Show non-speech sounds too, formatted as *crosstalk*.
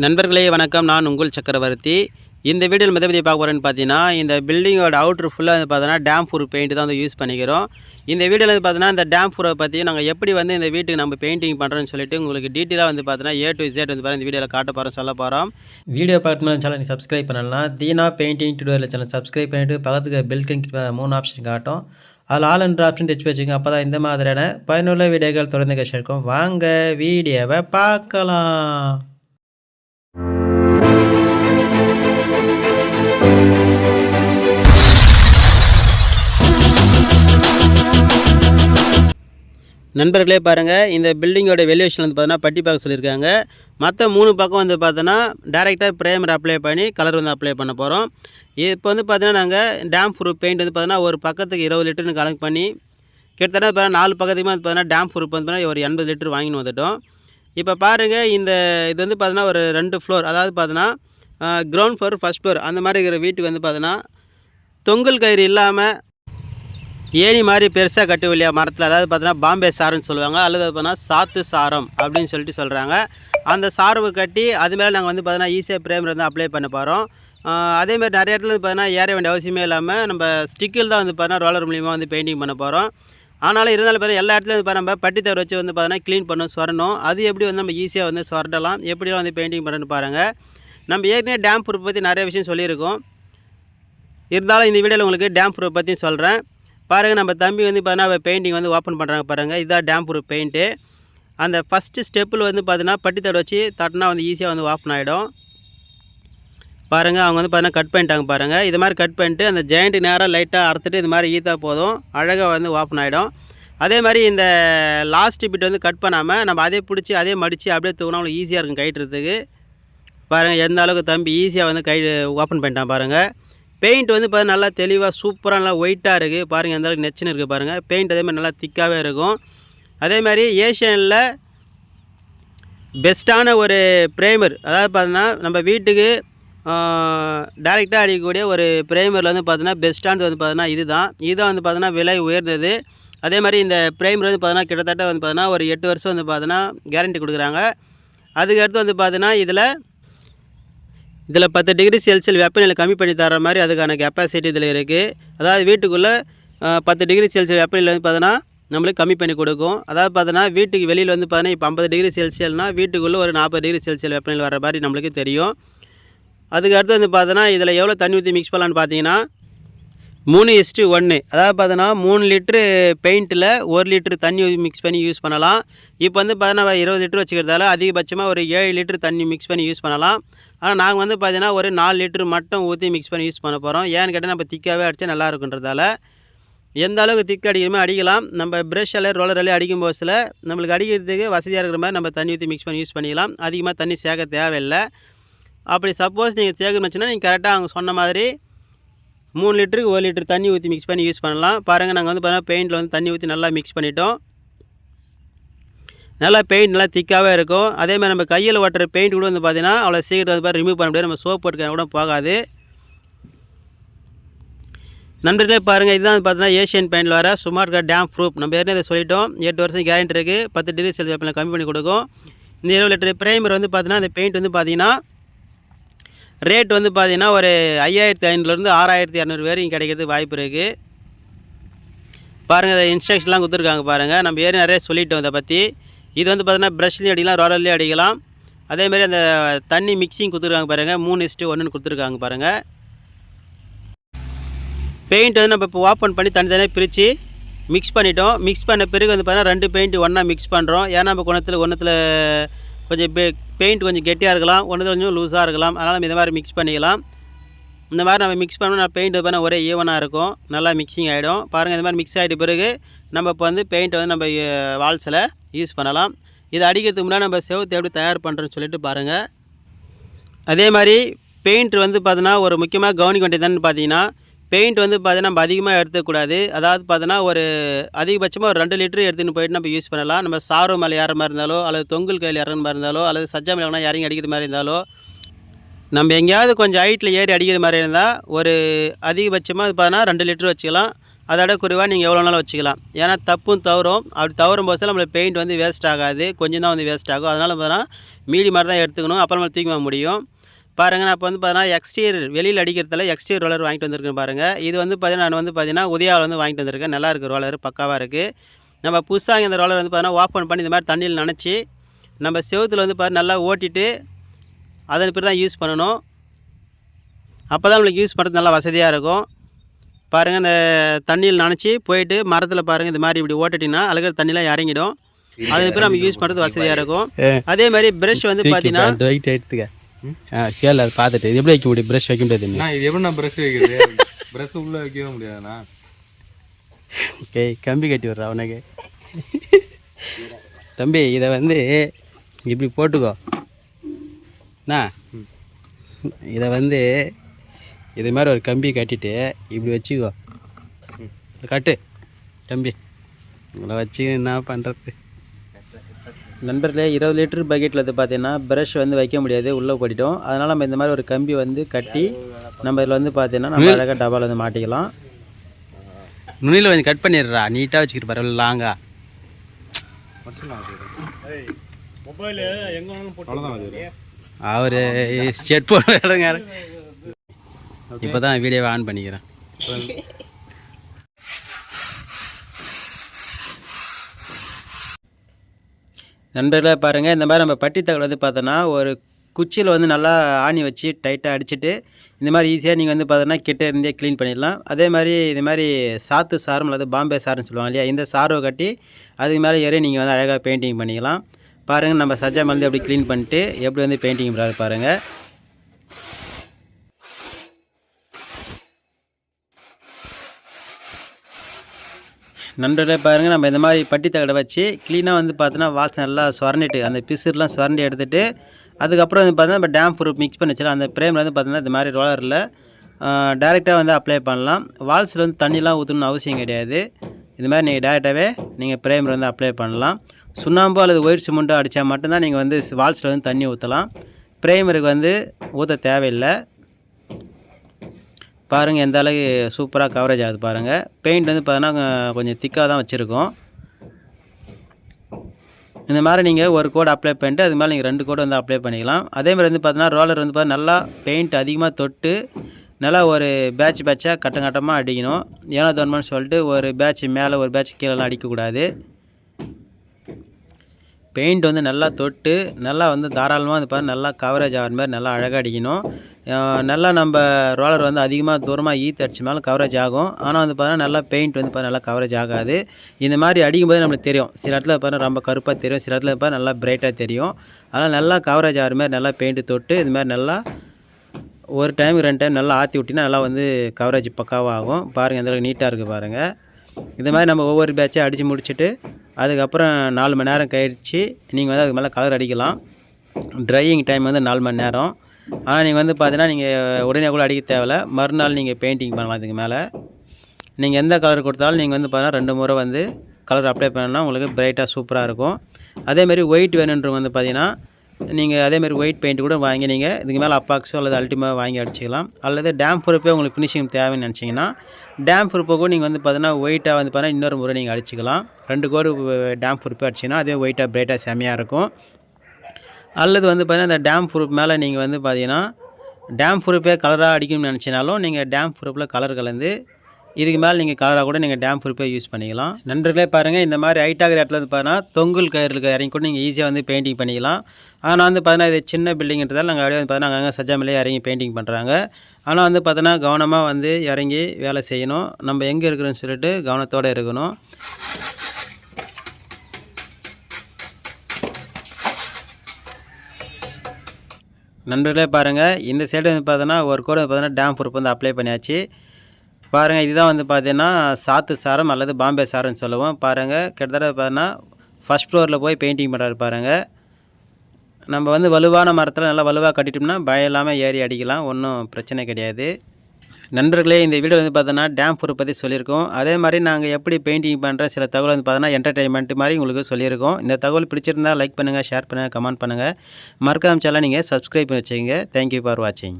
நண்பர்களே வணக்கம். நான் உங்கள் சக்கரவர்த்தி. இந்த வீடியோவில் எதை பார்க்க போகிறேன்னு பார்த்தீங்கன்னா இந்த பில்டிங்கோட அவுட்ரு ஃபுல்லாக வந்து பார்த்தீங்கன்னா டேம் ஃபூர் பெயிண்ட் தான் வந்து யூஸ் பண்ணிக்கிறோம். இந்த வீடியோவில் வந்து பார்த்தீங்கன்னா இந்த டேம் ஃபூரை பற்றி நாங்கள் எப்படி வந்து இந்த வீட்டுக்கு நம்ம பெயிண்டிங் பண்ணுறோன்னு சொல்லிட்டு உங்களுக்கு டீட்டெயிலாக வந்து பார்த்தீங்கன்னா ஏ டு Z வந்து பாருங்கள் இந்த வீடியோவில் காட்ட போகிறோம் சொல்ல போகிறோம் வீடியோ பார்க்கணும் சேனல் சப்ஸ்கிரைப் பண்ணலாம் Deena painting tutorial channel subscribe பண்ணிவிட்டு பக்கத்துக்கு பில்டிங் மூணு ஆப்ஷன் காட்டும். அதில் ஆல் என்ற ஆப்ஷன் டச் வச்சுக்கோங்க அப்போ தான் இந்த மாதிரியான பயனுள்ள வீடியோக்கள் தொடர்ந்து கஷ்டம் வாங்க வீடியோவை பார்க்கலாம். நண்பர்களே பாருங்கள் இந்த பில்டிங்கோட வெல்யூஷன் வந்து பார்த்தோன்னா பட்டி பார்க்க சொல்லியிருக்காங்க. மற்ற மூணு பக்கம் வந்து பார்த்தோன்னா டேரெக்டாக ப்ரேமர் அப்ளை பண்ணி கலர் வந்து அப்ளை பண்ண போகிறோம் இப்போ வந்து பார்த்தீங்கன்னா நாங்கள் டேம் ப்ரூஃப் பெயிண்ட் வந்து பார்த்தோன்னா ஒரு பக்கத்துக்கு இருபது லிட்டர்னு கலெக்ட் பண்ணி கிட்டத்தட்ட இப்போ நாலு பக்கத்துக்குமே வந்து பார்த்தீங்கன்னா டேம் ப்ரூஃப் வந்து பார்த்தீங்கன்னா ஒரு எண்பது லிட்டர் வாங்கின்னு வந்துட்டோம். இப்போ பாருங்கள் இந்த இது வந்து பார்த்தீங்கன்னா ஒரு ரெண்டு ஃப்ளோர் அதாவது பார்த்தீங்கன்னா கிரவுண்ட் ஃப்ளோர் ஃபஸ்ட் ஃப்ளோர் அந்த மாதிரி இருக்கிற வீட்டுக்கு வந்து பார்த்தீங்கன்னா தொங்கல் கயிறு இல்லாமல் ஏணி மாதிரி பெருசாக கட்டுவில்லையா? மரத்தில். அதாவது பார்த்தீங்கன்னா பாம்பே சாருன்னு சொல்லுவாங்க. அல்லது பார்த்தீங்கன்னா சாத்து சாரம் அப்படின்னு சொல்லிட்டு சொல்கிறாங்க அந்த சார்பு கட்டி அது மேலே நாங்கள் வந்து பார்த்தீங்கன்னா ஈஸியாக பிரேம் வந்து அப்ளை பண்ண போகிறோம் அதேமாதிரி நிறைய இடத்துல வந்து பார்த்தீங்கன்னா ஏற வேண்டிய அவசியமே இல்லாமல் நம்ம ஸ்டிக்கில் தான் வந்து பார்த்தீங்கன்னா ரோலர் மூலியமாக வந்து பெயிண்டிங் பண்ண போகிறோம் ஆனாலும் இருந்தாலும் பார்த்தீங்கன்னா எல்லா இடத்துலையும் இப்போ நம்ம பட்டி தவிர வச்சு வந்து பார்த்தீங்கன்னா க்ளீன் பண்ணணும் சொரணும். அது எப்படி வந்து நம்ம ஈஸியாக வந்து சொரண்டலாம் எப்படிலாம் வந்து பெயிண்டிங் பண்ணணும்னு பாருங்கள் நம்ம ஏற்கனவே டேம் ப்ரூஃப் பற்றி நிறைய விஷயம் சொல்லியிருக்கோம். இருந்தாலும் இந்த வீடியோவில் உங்களுக்கு டேம் ப்ரூஃப் பற்றி சொல்கிறேன் பாருங்கள் நம்ம தம்பி வந்து பார்த்தீங்கன்னா பெயிண்டிங் வந்து ஓப்பன் பண்ணுறாங்க பாருங்கள் இதுதான் டேம் ப்ரூஃப் பெயிண்ட்டு அந்த ஃபஸ்ட்டு ஸ்டெப்பில் வந்து பார்த்தீங்கன்னா பட்டி வச்சு தட்டினா வந்து ஈஸியாக வந்து ஓப்பன் ஆகிடும் பாருங்கள் அவங்க வந்து பார்த்தீங்கன்னா கட் பண்ணிட்டாங்க பாருங்கள் இது மாதிரி கட் பண்ணிட்டு அந்த ஜெயண்ட் நேராக லைட்டாக அறுத்துட்டு இது மாதிரி ஈத்தா போதும். அழகாக வந்து ஓப்பன் ஆகிடும் அதே மாதிரி இந்த லாஸ்ட் பிட் வந்து கட் பண்ணாமல் நம்ம அதே பிடிச்சி அதே மடித்து அப்படியே தூக்கினா அவங்களுக்கு ஈஸியாக இருக்கும் கயிட்டுறதுக்கு பாருங்கள் எந்த அளவுக்கு தம்பி ஈஸியாக வந்து கை ஓப்பன் பண்ணிட்டான் பாருங்கள் பெயிண்ட் வந்து பார்த்தா நல்லா தெளிவாக சூப்பராக நல்லா ஒயிட்டாக இருக்குது பாருங்கள் எந்த அளவுக்கு நெச்சுன்னு இருக்குது பாருங்கள் பெயிண்ட் அதேமாதிரி நல்லா திக்காகவே இருக்கும். அதே மாதிரி ஏஷியனில் பெஸ்ட்டான ஒரு ப்ரேமர் அதாவது பார்த்தீங்கன்னா நம்ம வீட்டுக்கு டேரெக்டாக அடிக்கக்கூடிய ஒரு ப்ரைமரில் வந்து பார்த்தீங்கன்னா பெஸ்ட்டானது வந்து பார்த்தீங்கன்னா இதுதான். இதுதான் வந்து பார்த்தீங்கன்னா விலை உயர்ந்தது. அதே மாதிரி இந்த ப்ரைமர் வந்து பார்த்தீங்கன்னா கிட்டத்தட்ட வந்து பார்த்தீங்கன்னா ஒரு எட்டு வருஷம் வந்து பார்த்தீங்கன்னா கேரண்டி கொடுக்குறாங்க. அதுக்கடுத்து வந்து பார்த்தீங்கன்னா இதில் இதில் பத்து டிகிரி செல்சியல் வெப்பநிலை கம்மி பண்ணி தர மாதிரி அதுக்கான கெப்பாசிட்டி இதில் இருக்குது அதாவது வீட்டுக்குள்ளே பத்து டிகிரி செல்சியல் வெப்பநிலை வந்து பார்த்தீங்கன்னா நம்மளுக்கு கம்மி பண்ணி கொடுக்கும். அதாவது பார்த்தோன்னா வீட்டுக்கு வெளியில் வந்து பார்த்தீங்கன்னா இப்போ ஐம்பது டிகிரி செல்சியல்னால் வீட்டுக்குள்ளே ஒரு நாற்பது டிகிரி செல்சியல் வெப்பநிலை வர மாதிரி நம்மளுக்கு தெரியும். அதுக்கு அடுத்து வந்து பார்த்தோன்னா இதில் எவ்வளோ தண்ணி ஊற்றி மிக்ஸ் பண்ணலான்னு பார்த்தீங்கன்னா மூணு இஸ்ட்டு ஒன்று அதாவது பார்த்தோன்னா மூணு லிட்ரு பெயிண்ட்டில் ஒரு லிட்ரு தண்ணி மிக்ஸ் பண்ணி யூஸ் பண்ணலாம். இப்போ வந்து பார்த்தீங்கன்னா இருபது லிட்ரு வச்சுக்கிறதால அதிகபட்சமாக ஒரு ஏழு லிட்ரு தண்ணி மிக்ஸ் பண்ணி யூஸ் பண்ணலாம். ஆனால் நாங்கள் வந்து பார்த்தீங்கன்னா ஒரு நாலு லிட்ரு மட்டும் ஊற்றி மிக்ஸ் பண்ணி யூஸ் பண்ண போகிறோம் ஏன்னு கேட்டால் நம்ம திக்காகவே அடித்தா நல்லா இருக்குன்றதால. எந்த அளவுக்கு திக்கு அடிக்கணுமோ அடிக்கலாம். நம்ம ப்ரெஷ்ஷால் ரோலராலே அடிக்கும் போதில் நம்மளுக்கு அடிக்கிறதுக்கு வசதியாக இருக்கிற மாதிரி நம்ம தண்ணி ஊற்றி மிக்ஸ் பண்ணி யூஸ் பண்ணிக்கலாம். அதிகமாக தண்ணி சேர்க்க தேவையில்லை. அப்படி சப்போஸ் நீங்கள் சேர்க்கணும்னு வச்சுன்னா நீங்கள் கரெக்டாக அவங்க சொன்ன மாதிரி மூணு லிட்டருக்கு ஒரு லிட்டர் தண்ணி ஊற்றி மிக்ஸ் பண்ணி யூஸ் பண்ணலாம். பாருங்கள் நாங்கள் வந்து பார்த்தீங்கன்னா பெயிண்டில் வந்து தண்ணி ஊற்றி நல்லா மிக்ஸ் பண்ணிட்டோம். நல்லா பெயிண்ட் நல்லா திக்காகவே இருக்கும். அதே மாதிரி நம்ம கையில் ஓட்டுற பெயிண்ட் கூட வந்து பார்த்தீங்கன்னா அவ்வளோ சீக்கிரம் வந்து ரிமூவ் பண்ண முடியாது. நம்ம சோப் போட்டுக்க கூட போகாது. நண்பர்களே பாருங்கள் இதுதான் வந்து பார்த்தீங்கன்னா ஏஷியன் பெயிண்டில் வர சுமார் டேம் ப்ரூஃப் நம்ம ஏற்கனவே இதை சொல்லிட்டோம். எட்டு வருஷம் கேரண்டி இருக்குது பத்து டிகிரி செல்சியஸ் கம்மி பண்ணி கொடுக்கும். இந்த இருபது லிட்டர் ப்ரைமர் வந்து பார்த்தீங்கன்னா அந்த பெயிண்ட் வந்து பார்த்திங்கன்னா ரேட் வந்து பார்த்தீங்கன்னா ஒரு ஐயாயிரத்தி ஐநூறுலேருந்து ஆறாயிரத்தி இரநூறு வரைக்கும் கிடைக்கிறதுக்கு வாய்ப்பு இருக்குது பாருங்கள் இன்ஸ்ட்ரக்ஷன்லாம் கொடுத்துருக்காங்க பாருங்கள் நம்ம ஏறி நிறைய சொல்லிட்டோம் இதை பற்றி இது வந்து பார்த்தீங்கன்னா ப்ரஷ்லேயும் அடிக்கலாம் ரோலர்லேயும் அடிக்கலாம். அதேமாதிரி அந்த தண்ணி மிக்சிங் கொடுத்துருக்காங்க பாருங்கள் மூணு இஸ்ட்டு ஒன்றுன்னு கொடுத்துருக்காங்க பாருங்கள் பெயிண்ட் வந்து நம்ம இப்போ ஓப்பன் பண்ணி தனித்தனியாக பிரித்து மிக்ஸ் பண்ணிட்டோம். மிக்ஸ் பண்ண பிறகு வந்து பார்த்தீங்கன்னா ரெண்டு பெயிண்ட் ஒன்றா மிக்ஸ் பண்ணுறோம் ஏன்னா நம்ம குணத்தில் ஒன்றத்தில் கொஞ்சம் பெ பெயிண்ட் கொஞ்சம் கெட்டியாக இருக்கலாம் ஒன்று கொஞ்சம் லூஸாக இருக்கலாம். அதனால் நம்ம இந்த மாதிரி மிக்ஸ் பண்ணிக்கலாம். இந்த மாதிரி நம்ம மிக்ஸ் பண்ணோம்னா பெயிண்ட் பண்ண ஒரே ஈவனாக இருக்கும். நல்லா மிக்சிங் ஆகிடும் பாருங்கள் இந்த மாதிரி மிக்ஸ் ஆகிட்ட பிறகு நம்ம இப்போ வந்து பெயிண்ட் வந்து நம்ம வால்ஸில் யூஸ் பண்ணலாம். இது அடிக்கிறதுக்கு முன்னாடி நம்ம செவத்தை எப்படி தயார் பண்ணுறோன்னு சொல்லிட்டு பாருங்கள் அதே மாதிரி பெயிண்ட் வந்து பார்த்தீங்கன்னா ஒரு முக்கியமாக கவனிக்க வேண்டியதுன்னு பார்த்தீங்கன்னா பெயிண்ட் வந்து பார்த்தீங்கன்னா நம்ம அதிகமாக எடுத்துக்கூடாது அதாவது பார்த்தீங்கன்னா ஒரு அதிகபட்சமாக ஒரு ரெண்டு லிட்டர் எடுத்துன்னு போயிட்டு நம்ம யூஸ் பண்ணலாம். நம்ம சாரோ மேலே ஏற மாதிரி இருந்தாலோ அல்லது தொங்கல் கையில் இறங்குற மாதிரி இருந்தாலோ அல்லது சஜ்ஜா மேலே இறங்கி அடிக்கிற மாதிரி இருந்தாலோ நம்ம எங்கேயாவது கொஞ்சம் ஹைட்டில் ஏறி அடிக்கிற மாதிரி இருந்தால் ஒரு அதிகபட்சமாக பார்த்தீங்கன்னா ரெண்டு லிட்டர் வச்சுக்கலாம். அதோட குறைவாக நீங்கள் எவ்வளோ நாளும் வச்சுக்கலாம். ஏன்னா தப்பும் தவறும். அப்படி தவறும் போது நம்மளுக்கு பெயிண்ட் வந்து வேஸ்ட் ஆகாது. கொஞ்சம் தான் வந்து வேஸ்ட் ஆகும். அதனால் பார்த்தீங்கன்னா மீடி மாதிரி தான் எடுத்துக்கணும். அப்புறம் நம்ம தூக்கி முடியும். பாருங்கள் நான் இப்போ வந்து பார்த்தீங்கன்னா எக்ஸ்டீரியர் வெளியில் அடிக்கிறதுல எக்ஸ்டீரியர் ரோலர் வாங்கிட்டு வந்திருக்கேன் பாருங்கள் இது வந்து பார்த்தீங்கன்னா நான் வந்து பார்த்தீங்கன்னா உதயாவில் வந்து வாங்கிட்டு வந்திருக்கேன். நல்லா இருக்குது ரோலர் பக்காவாக இருக்குது நம்ம புதுசாக இந்த ரோலர் வந்து பார்த்தீங்கன்னா ஓப்பன் பண்ணி இந்த மாதிரி தண்ணியில் நனைச்சி நம்ம செவுத்தில் வந்து பாரு நல்லா ஓட்டிட்டு அதன் பிறகு தான் யூஸ் பண்ணணும். அப்போ தான் நம்மளுக்கு யூஸ் பண்ணுறது நல்லா வசதியாக இருக்கும். பாருங்கள் இந்த தண்ணியில் நனைச்சி போயிட்டு மரத்தில் பாருங்கள் இந்த மாதிரி இப்படி ஓட்டிட்டிங்கன்னா அழுகிற தண்ணிலாம் இறங்கிடும். அதன் பிறகு நம்ம யூஸ் பண்ணுறது வசதியாக இருக்கும். அதே மாதிரி ப்ரஷ் வந்து பார்த்தீங்கன்னா கேளு அதை பார்த்துட்டு. இது எப்படி வைக்க முடியும்? ப்ரஷ் வைக்க முடியாது இது எப்படி நான் ப்ரஷ் வைக்கிறது? ப்ரஷ் உள்ள வைக்கவே முடியாதுண்ணா. ஏய் கம்பி கட்டி விட்றா உனக்கு. தம்பி இதை வந்து இப்படி போட்டுக்கோ. அண்ணா இதை வந்து இது மாதிரி ஒரு கம்பி கட்டிட்டு இப்படி வச்சுக்கோ. கட்டு. தம்பி இவ்வளோ வச்சு என்ன பண்ணுறது நண்பர்களே இருபது லிட்டர் பக்கெட்டில் வந்து பார்த்தீங்கன்னா ப்ரஷ் வந்து வைக்க முடியாது. உள்ளே போட்டிட்டோம் அதனால் நம்ம இந்த மாதிரி ஒரு கம்பி வந்து கட்டி நம்ம இதில் வந்து பார்த்தீங்கன்னா நம்ம அழகாக டபால் வந்து மாட்டிக்கலாம். நுனியில் கொஞ்சம் கட் பண்ணிடுறா. நீட்டாக வச்சுக்கிட்டு பரவாயில்ல லாங்கா அவர் செட் போட இடங்க இப்போ தான் வீடியோவை ஆன் பண்ணிக்கிறேன். *laughs* நண்பர்களே பாருங்கள் இந்த மாதிரி நம்ம பட்டி தகவல் வந்து பார்த்தோன்னா ஒரு குச்சியில் வந்து நல்லா ஆணி வச்சு டைட்டாக அடிச்சுட்டு இந்த மாதிரி ஈஸியாக நீங்கள் வந்து பார்த்தோன்னா கிட்ட இருந்தே க்ளீன் பண்ணிடலாம். அதே மாதிரி இது மாதிரி சாத்து சாரம் அல்லது பாம்பே சாருன்னு சொல்லுவாங்க இல்லையா இந்த சாரவை கட்டி அதுக்கு மேலே ஏறி நீங்கள் வந்து அழகாக பெயிண்டிங் பண்ணிக்கலாம். பாருங்கள் நம்ம சஜ்ஜா மருந்து எப்படி க்ளீன் பண்ணிட்டு எப்படி வந்து பெயிண்டிங் பண்ணுறாரு பாருங்கள் நண்பர்களே பாருங்கள் நம்ம இந்த மாதிரி பட்டி தகடை வச்சு க்ளீனாக வந்து பார்த்தோன்னா வால்ஸ் நல்லா சுரண்டிட்டு அந்த பிசுர்லாம் சுரண்டி எடுத்துகிட்டு அதுக்கப்புறம் வந்து பார்த்தீங்கன்னா நம்ம டேம் ப்ரூஃப் மிக்ஸ் பண்ணி வச்சிடலாம். அந்த ஃப்ரேமில் வந்து பார்த்தீங்கன்னா இந்த மாதிரி ரோலரில் டேரெக்டாக வந்து அப்ளை பண்ணலாம். வால்ஸில் வந்து தண்ணிலாம் ஊற்றணும்னு அவசியம் கிடையாது. இது மாதிரி நீங்கள் டேரெக்டாகவே நீங்கள் ப்ரேமில் வந்து அப்ளை பண்ணலாம். சுண்ணாம்பு அல்லது ஒயிட் சிமெண்ட்டோ அடித்தா மட்டும்தான் நீங்கள் வந்து வால்ஸில் வந்து தண்ணி ஊற்றலாம் ப்ரேமருக்கு வந்து ஊற்ற தேவையில்லை. பாருங்கள் எந்த அளவுக்கு சூப்பராக கவரேஜ் ஆகுது பாருங்கள் பெயிண்ட் வந்து பார்த்தீங்கன்னா கொஞ்சம் திக்காக தான் வச்சுருக்கோம். இந்த மாதிரி நீங்கள் ஒரு கோடு அப்ளை பண்ணிட்டு அது மேலே நீங்கள் ரெண்டு கோடு வந்து அப்ளை பண்ணிக்கலாம். அதே மாதிரி வந்து பார்த்தீங்கன்னா ரோலர் வந்து பார்த்தா நல்லா பெயிண்ட் அதிகமாக தொட்டு நல்லா ஒரு பேட்ச் பேட்சாக கட்டம் கட்டமாக அடிக்கணும். ஏன்னா தோணுமான்னு சொல்லிட்டு ஒரு பேட்ச் மேலே ஒரு பேட்ச் கீழெலாம் அடிக்கக்கூடாது. பெயிண்ட் வந்து நல்லா தொட்டு நல்லா வந்து தாராளமாக வந்து பாரு நல்லா கவரேஜ் ஆகிற மாதிரி நல்லா அழகாக அடிக்கணும். நல்லா நம்ம ரோலர் வந்து அதிகமாக தூரமாக ஈத்து அடிச்சனாலும் கவரேஜ் ஆகும். ஆனால் வந்து பார்த்தீங்கன்னா நல்லா பெயிண்ட் வந்து பார்த்தா நல்லா கவரேஜ் ஆகாது. இந்த மாதிரி அடிக்கும்போது நம்மளுக்கு தெரியும். சில இடத்துல பார்த்தா ரொம்ப கருப்பாக தெரியும். சில இடத்துல பார்த்தா நல்லா பிரைட்டாக தெரியும். அதனால் நல்லா கவரேஜ் ஆகிற மாதிரி நல்லா பெயிண்ட் தொட்டு இது மாதிரி நல்லா ஒரு டைம் ரெண்டு டைம் நல்லா ஆற்றி விட்டினா நல்லா வந்து கவரேஜ் பக்காவாக ஆகும் பாருங்கள் எந்தளவுக்கு நீட்டாக இருக்குது பாருங்கள் இந்த மாதிரி நம்ம ஒவ்வொரு பேட்சையும் அடித்து முடிச்சுட்டு அதுக்கப்புறம் நாலு மணி நேரம் கழிச்சு நீங்கள் வந்து அதுக்கு மேலே கலர் அடிக்கலாம். ட்ரையிங் டைம் வந்து நாலு மணி நேரம். ஆனால் நீங்கள் வந்து பார்த்தீங்கன்னா நீங்கள் உடனே கூட அடிக்க தேவையில்ல. மறுநாள் நீங்கள் பெயிண்டிங் பண்ணலாம் இதுக்கு மேலே. நீங்கள் எந்த கலர் கொடுத்தாலும் நீங்கள் வந்து பார்த்தீங்கன்னா ரெண்டு முறை வந்து கலர் அப்ளை பண்ணால் உங்களுக்கு பிரைட்டாக சூப்பராக இருக்கும். அதேமாரி ஒயிட் வேணுன்றது வந்து பார்த்தீங்கன்னா நீங்கள் அதேமாரி ஒயிட் பெயிண்ட் கூட வாங்கி நீங்கள் இதுக்கு மேலே அப்பாக்ஸோ அல்லது அல்டிமாவோ வாங்கி அடிச்சிக்கலாம். அல்லது டேம் ப்ரூஃபே உங்களுக்கு ஃபினிஷிங் தேவைன்னு நினச்சிங்கன்னா டேம் ப்ரூஃபை கூட நீங்கள் வந்து பார்த்தீங்கன்னா ஒயிட்டாக வந்து பார்த்தீங்கன்னா இன்னொரு முறை நீங்கள் அடிச்சிக்கலாம். ரெண்டு கோடு டேம் ப்ரூஃபே அடிச்சிங்கன்னா அதே ஒயிட்டாக பிரைட்டாக செமையாக இருக்கும். அல்லது வந்து பார்த்தீங்கன்னா இந்த டேம் ப்ரூஃப் மேலே நீங்கள் வந்து பார்த்தீங்கன்னா டேம் ப்ரூப்பே கலராக அடிக்கணும்னு நினச்சினாலும் நீங்கள் டேம் ப்ரூப்பில் கலர் கலந்து இதுக்கு மேலே நீங்கள் கலராக கூட நீங்கள் டேம் ப்ரூப்பே யூஸ் பண்ணிக்கலாம். நண்பர்களே பாருங்கள் இந்த மாதிரி ஹைட்டாகிற இடத்துல வந்து பார்த்தீங்கன்னா தொங்குல் கயிறுக்கு இறங்கி கூட நீங்கள் ஈஸியாக வந்து பெயிண்டிங் பண்ணிக்கலாம். ஆனால் வந்து பார்த்தீங்கன்னா இது சின்ன பில்டிங்ன்றதால நாங்கள் அப்படியே வந்து பார்த்தீங்கன்னா அங்கங்கே சஜாமலே இறங்கி பெயிண்டிங் பண்ணுறாங்க ஆனால் வந்து பார்த்தீங்கன்னா கவனமாக வந்து இறங்கி வேலை செய்யணும். நம்ம எங்கே இருக்கிறோன்னு சொல்லிட்டு கவனத்தோடு இருக்கணும். நண்பர்களே பாருங்கள் இந்த சைடு வந்து பார்த்தோன்னா ஒரு கோடு வந்து பார்த்தோன்னா டேம் ப்ரூஃப் வந்து அப்ளை பண்ணியாச்சு. பாருங்கள் இதுதான் வந்து பார்த்தீங்கன்னா சாத்து சாரம் அல்லது பாம்பே சாரம்னு சொல்லுவோம். பாருங்கள் கிட்டத்தட்ட பார்த்தீங்கன்னா ஃபஸ்ட் ஃப்ளோரில் போய் பெயிண்டிங் பண்ணுறாரு பாருங்கள் நம்ம வந்து வலுவான மரத்தில் நல்லா வலுவாக கட்டிட்டோம்னா பயம் இல்லாமல் ஏறி அடிக்கலாம். ஒன்றும் பிரச்சனை கிடையாது. நண்பர்களே இந்த வீடியோ வந்து பார்த்தோன்னா டேம் ப்ரூஃப் பற்றி சொல்லியிருக்கோம். அதே மாதிரி நாங்கள் எப்படி பெயிண்டிங் பண்ணுற சில தகவல் வந்து பார்த்தோன்னா என்டர்டைன்மெண்ட் மாதிரி உங்களுக்கு சொல்லியிருக்கோம். இந்த தகவல் பிடிச்சிருந்தால் லைக் பண்ணுங்கள் ஷேர் பண்ணுங்கள் கமெண்ட் பண்ணுங்கள் மறக்காம சேனலை நீங்கள் சப்ஸ்கிரைப் பண்ணி வச்சுக்கோங்க. தேங்க்யூ ஃபார் வாட்சிங்